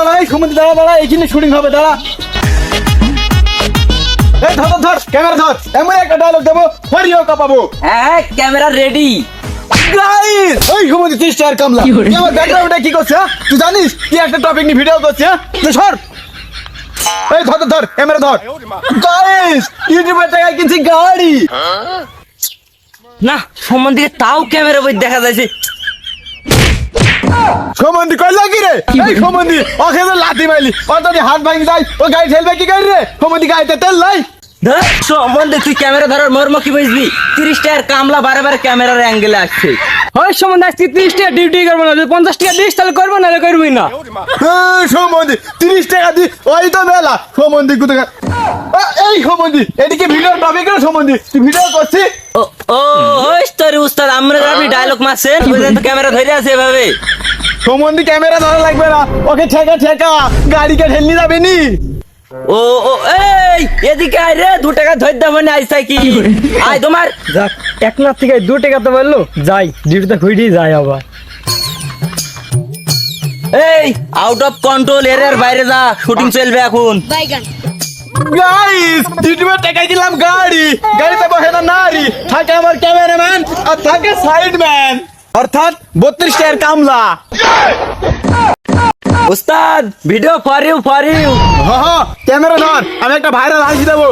দাঁড়া এই সমুদ্রে দাঁড়া দাঁড়া এখানে শুটিং হবে দাঁড়া। এই ধর ধর, ক্যামেরা ধর। এমন একটা ডায়লগ দেবো হরিও কাপাবো। হ্যাঁ ক্যামেরা রেডি গাইস ওই সমুদ্রে তিরিশ টাকার কামলা। আমার ব্যাকগ্রাউন্ডে কি করছিস হ্যাঁ? তুই জানিস কি একটা টপিক নিয়ে ভিডিও করছিস হ্যাঁ? তুই সর। এই ধর ধর, ক্যামেরা ধর। গাইস ইউটিউবের টাকায় কিনছি গাড়ি। না সম্বন্ধে তাও ক্যামেরা বই দেখা যাচ্ছে সমন্দি কইলা কি রে? এই সমন্দি ওকে তো লাথি মাইলি। ও যদি হাত ভাঙি যায় ও গাড়ি ঠেলবে কি গাড়ি রে? সমন্দি গাড়িতে তেল নাই সম্বন্ধে তুই ক্যামেরা ধরার মর্ম কি বুঝবি তিরিশ টাকার কামলা বারে বারে ক্যামেরার অ্যাঙ্গেলে আসছে। হয় সম্বন্ধে আজকে তিরিশ টাকা ডিউটি করব না। যদি পঞ্চাশ টাকা দিস তাহলে করব না করবি না। সমন্দি তিরিশ টাকা দি ওই তো মেলা। সমন্দি কোথায় এই সমন্দি এদিকে ভিডিও টপিক রে সমন্দি তুই ভিডিও করছিস? ও ও ওই তোর উস্তাদ আমরা আপনি ডায়লগ মারছেন বুঝলেন তো ক্যামেরা ধরে আছে এভাবে। সমন্দি ক্যামেরা ধরা লাগবে না ওকে ঠেকা ঠেকা গাড়িকে ঠেলনি যাবে নি? ও ও এই এদিকে আয় রে দু টাকা ধর দেবো না আইসা কি আয় তোমার। যাক এক লাখ থেকে দু টাকা তো বলল যাই ডিউটিতে খুঁড়ি যাই আবার। এই আউট অফ কন্ট্রোল এরিয়ার বাইরে যা শুটিং চলবে এখন। বাইগান। গাইস ইউটিউবে টাকা দিলাম গাড়ি। গাড়িতে বসে না নারী থাকে আমার ক্যামেরাম্যান আর থাকে সাইডম্যান অর্থাৎ বত্রিশ টাকার কামলা। উস্তাদ video for you for you হ হ ক্যামেরা ধর আমি একটা ভাইরাল হাসি দেবো।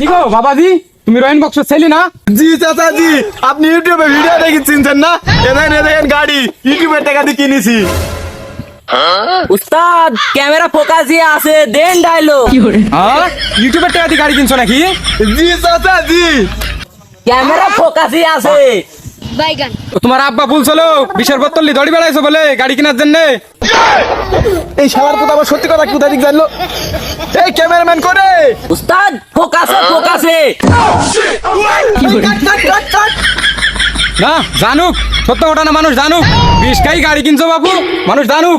কি গো বাবাজি? তুমি রয়ন বক্স ছেলি না? জি চাচা জি আপনি ইউটিউবে ভিডিও দেখে চিনছেন না? এ দেখেন এ দেখেন গাড়ি ইউটিউবের টাকা দিয়ে কিনেছি। উস্তাদ ক্যামেরা ফোকাসই আছে দেন ডায়লগ হ্যাঁ ইউটিউবের টাকা দিয়ে গাড়ি কিনছো নাকি? জি চাচা জি। ক্যামেরা ফোকাসই আছে। বাইগান। তোমার আব্বা বলছিল বিশের বোতলি দড়ি বেড়াইছো বলে গাড়ি কেনার জন্য। এই শালার কথা আবার সত্যি কথা কোথা দিক জানলো? এই ক্যামেরাম্যান করে উস্তাদ ফোকাসে ফোকাসে। না জানুক। সত্য ঘটনা মানুষ জানুক। বিশ গাড়ি কিনছো বাবু মানুষ জানুক।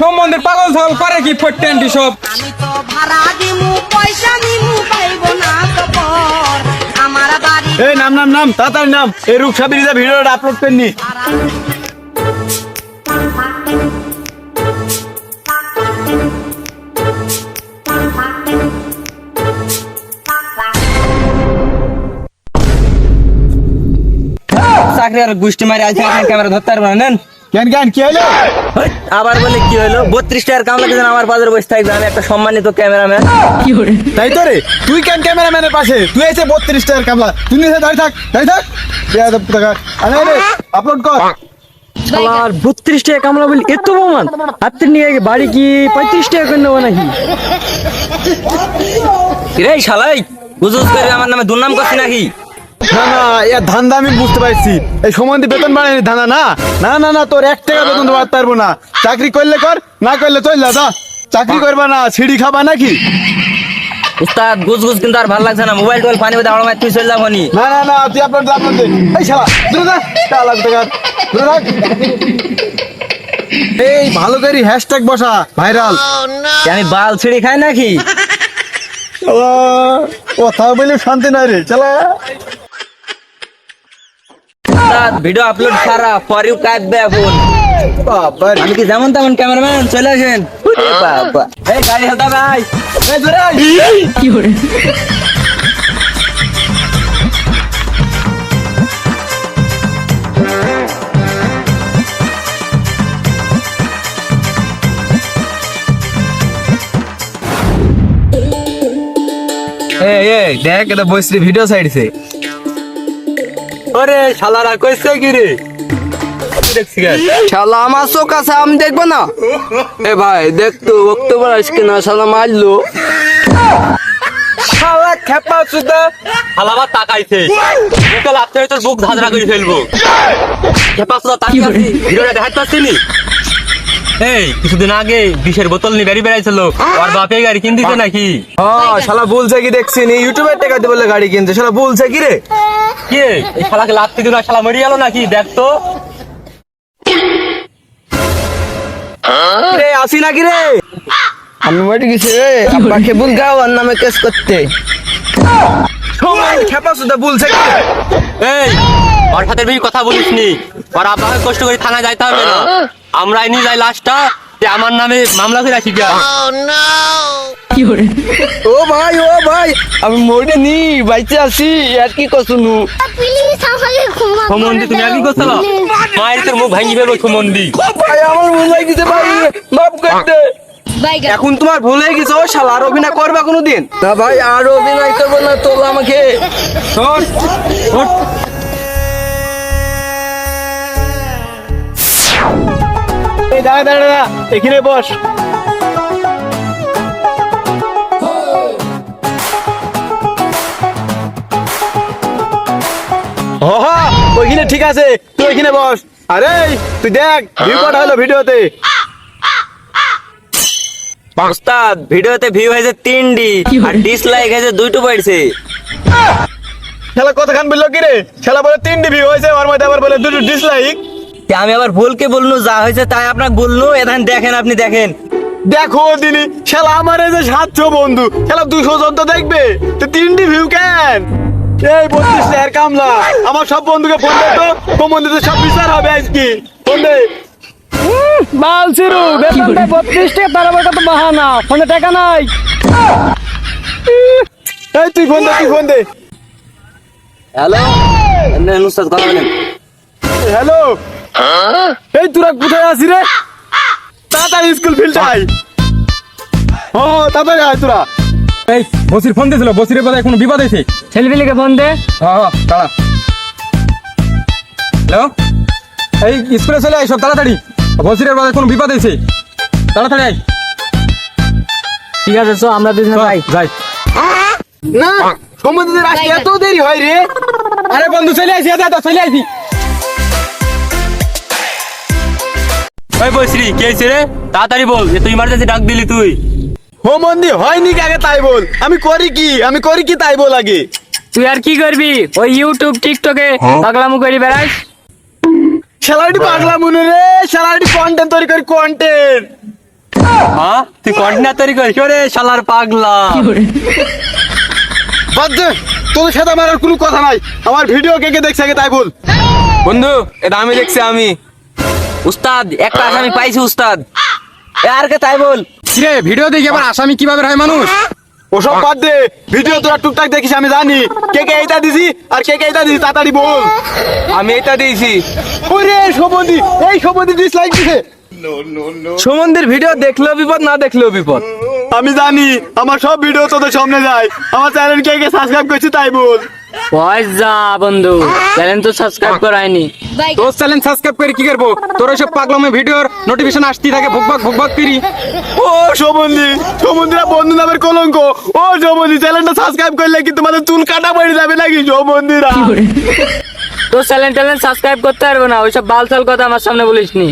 সম্বন্ধের পাগল ছাগল করে কি ফোরটেন্টি সব? আমি তো ভাড়া দিমু পয়সা নিমু পাইব না তো পর আমার বাড়ি এই নাম নাম নাম তাড়াতাড়ি নাম। এই রূপসা ব্রিজে ভিডিওটা আপলোড করিনি চাকরি আর গুষ্টি মারি আছে ক্যামেরা ধরতে পারব না নেন। কেন কেন কি হলো আবার বলে কি হলো বত্রিশ টাকার কামলা দিন আমার বাজারে বসে থাকবে আমি একটা সম্মানিত ক্যামেরাম্যান। তাই তো রে? তুই কেন ক্যামেরাম্যানের পাশে? তুই এসে বত্রিশ টাকার কামলা তুই নিচে দাঁড়িয়ে থাক দাঁড়িয়ে থাক। আপলোড কর। আর বত্রিশ টাকা কামলা বলি এত প্রমাণ হাতে নিয়ে বাড়ি কি পঁয়ত্রিশ টাকা করে নেব নাকি? রে শালাই গুজুজ করে আমার নামে দুর্নাম করছি নাকি? না না এর ধান্দা আমি বুঝতে পারছি। এই বেতন ধান্দা না? না না না তোর এক টাকা বেতন বাড়তে পারব না। চাকরি করলে কর না করলে চল যা। চাকরি করবা না সিঁড়ি খাবা নাকি? উস্তাদ গুজ গুজ কিন্তু আর ভালো লাগছে না। মোবাইল টোবাইল পানি বেদা আমার তুই চলে যাব না না না তুই এই শালা দূরে যা শালা কোথাকার দূরে থাক। এই ভালো করে হ্যাশট্যাগ বসা ভাইরাল আমি বাল ছিঁড়ে খাই নাকি? কথা বলে শান্তি নাই রে চালা ভিডিও আপলোড সারা ফর ইউ কাটবে এখন। বাবা আমি কি যেমন তেমন ক্যামেরাম্যান চলে আসেন। বাবা। এই গাড়ি হালতা ভাই। এই ধরে এই এই দেখ এটা বইসরি ভিডিও সাইডছে ওরে শালারা কইছে কি রে? শালা আমার চোখ আছে আমি দেখব না। এ ভাই দেখ তো অক্টোবর আজকে না শালা মারলো। শালা খেপা সুদা হালাবা তাকাইছে। বুকে লাগতে হয়তো বুক ধাঁধরা করে ফেলব। খেপা সুদা তাকিয়ে আছি। ভিডিওটা দেখাতে নি এই কিছুদিন আগে বিষের বোতল নিয়ে বেরিয়ে বেড়াইছিল। আর বাপে গাড়ি কিন দিতে নাকি? হ্যাঁ শালা বলছে কি দেখছি নি? ইউটিউবের টাকা দিয়ে বলে গাড়ি কিনতে। শালা বলছে কি রে? কে? এই শালাকে লাত্তি দিল শালা মরে গেল নাকি? দেখ তো। রে আসি নাকি রে? আমি মরে গেছি রে। আপনাকে ভুল নামে কেস করতে। খেপা সুদা বলছে এই ওর সাথে বেশি কথা বলিস নি ওর আব্বাকে কষ্ট করে থানায় যাইতে হবে না। আমরাই নিয়ে যাই লাশটা। যে আমার নামে মামলা করে রাখি গা। ও ভাই ও ভাই আমি মরে নি বাইচে আছি আর কি প্লিজ আমাকে ক্ষমা তুমি আর কি করছিল মায়ের তোর মুখ ভাঙি ফেলব সমন্দি ভাই আমার ভুল হয়ে গেছে ভাই মাফ করতে এখন তোমার ভুল হয়ে গেছে ও শালা আর অভিনয় করবা কোনোদিন? না ভাই আর অভিনয় করব না তোল আমাকে। এই দাঁড়া দাঁড়া দাঁড়া এখানে বস। ওইখানে ঠিক আছে তুই ওইখানে বস। আরে তুই দেখ ভিউ কটা হলো ভিডিওতে। ওস্তাদ ভিডিওতে ভিউ হয়েছে তিনটি আর ডিসলাইক হয়েছে দুইটো পড়ছে খেলা কতখান বলল কি রে খেলা বলে তিনটি ভিউ হয়েছে ওর মধ্যে আবার বলে দুটো ডিসলাইক আমি আবার ভুলকে বলনু যা হয়েছে তাই আপনাকে বলনু এখন দেখেন আপনি দেখেন। দেখো দিনি খেলা আমার এই যে সাতশো বন্ধু খেলা দুশো জন তো দেখবে তো তিনটি ভিউ কেন? এই বত্রিশ টাকার কামলা আমার সব বন্ধুকে ফোন দে তো কোমন দিতে সব বিচার হবে আজকে। ফোন দে। বাল সিরু বেতনটা বত্রিশ টাকা তার আবার কত বাহানা ফোনে টাকা নাই। এই তুই ফোন দে তুই ফোন দে। হ্যালো? কথা বলেন। হ্যালো? এই তোরা কোথায় আছি রে? তাড়াতাড়ি স্কুল ফিল্ড আয়। ও তাড়াতাড়ি আয় তোরা। এই বসির ফোন দিয়েছিল বসিরের কথা কোনো বিপদ হয়েছে? ছেলেপিলিকে ফোন দে। হ্যাঁ দাঁড়া। হ্যালো? এই স্কুলে চলে আয় সব তাড়াতাড়ি। বসিরের কথা কোনো বিপদ হয়েছে? তাড়াতাড়ি আয়। ঠিক আছে চো আমরা দুজনে চল, যাই। যাই। না সমুদ্রের আসতে এত দেরি হয় রে? আরে বন্ধু চলে আইছি দাদা চলে আইছি ওই বসরি কে হয়েছে রে? তাড়াতাড়ি বল যে তুই ইমার্জেন্সি ডাক দিলি তুই। হো মন্দি হয়নি কি আগে তাই বল। আমি করি কি? আমি করি কি তাই বল আগে? তুই আর কি করবি? ওই ইউটিউব টিকটকে পাগলামু করি বেড়াস। শালাটি পাগলা মনে রে। শালাটি কন্টেন্ট তৈরি করি কন্টেন্ট হ্যাঁ? তুই কন্টেনার তৈরি করিস? ওরে শালার পাগলা? বাদ দে তোদের সাথে আমার আর কোনো কথা নাই। আমার ভিডিও কে কে দেখছে আগে তাই বল। বন্ধু এটা আমি দেখছি আমি। উস্তাদ একটা আসামি পাইছি উস্তাদ। আর কে তাই বল? কিরে ভিডিও দেখে আবার আসামি কীভাবে হয় মানুষ? ওসব বাদ দে ভিডিও তোরা টুকটাক দেখিস আমি জানি। কে কে এইটা দিছি আর কে কে এইটা দিছি তাড়াতাড়ি বল। আমি এটা দিয়েছি। ওরে এই ডিসলাইক দিছে। সুমন্দির ভিডিও দেখলেও বিপদ না দেখলেও বিপদ। আমি জানি আমার সব ভিডিও তোদের সামনে যায়। আমার চ্যানেল কে কে সাবস্ক্রাইব করছি তাই বল। বয়স যা বন্ধু চ্যানেল তো সাবস্ক্রাইব করায়নি। তোর চ্যানেল সাবস্ক্রাইব করে কি করব? তোর সব পাগলামে ভিডিওর নোটিফিকেশন আসতেই থাকে ভুকভাগ ভুকভাগ করি। ও সমন্ধি সমন্দিরা বন্ধু নামের কলঙ্ক। ও সমন্ধি চ্যানেলটা সাবস্ক্রাইব করলে কি তোমাদের চুল কাটা পড়ে যাবে নাকি সমন্দিরা তোর চ্যানেল ট্যানেল সাবস্ক্রাইব করতে পারব না ওইসব বালসাল কথা আমার সামনে বলিস নি।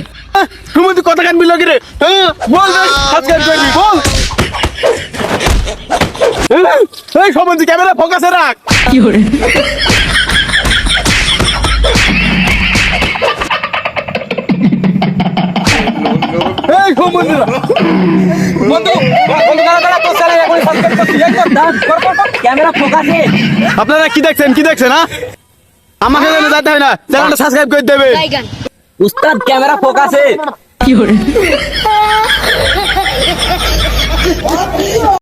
সমন্ধি কথা কান বিল রে হ্যাঁ, বল সাবস্ক্রাইব করবি বল। এই, এই ক্যামেরা ফোকাসে রাখ। এই সমন্দিরা বন্ধু বন্ধু দাঁড়া দাঁড়া তোর চ্যানেল এখন সাবস্ক্রাইব করছি। এই কর, কর, কর, কর। ক্যামেরা ফোকাসে। আপনারা কি দেখছেন কি দেখছেন হ্যাঁ? আমাকে যেন যেতে হয় না চ্যানেলটা সাবস্ক্রাইব করে দেবে। উস্তাদ ক্যামেরা ফোকাসে।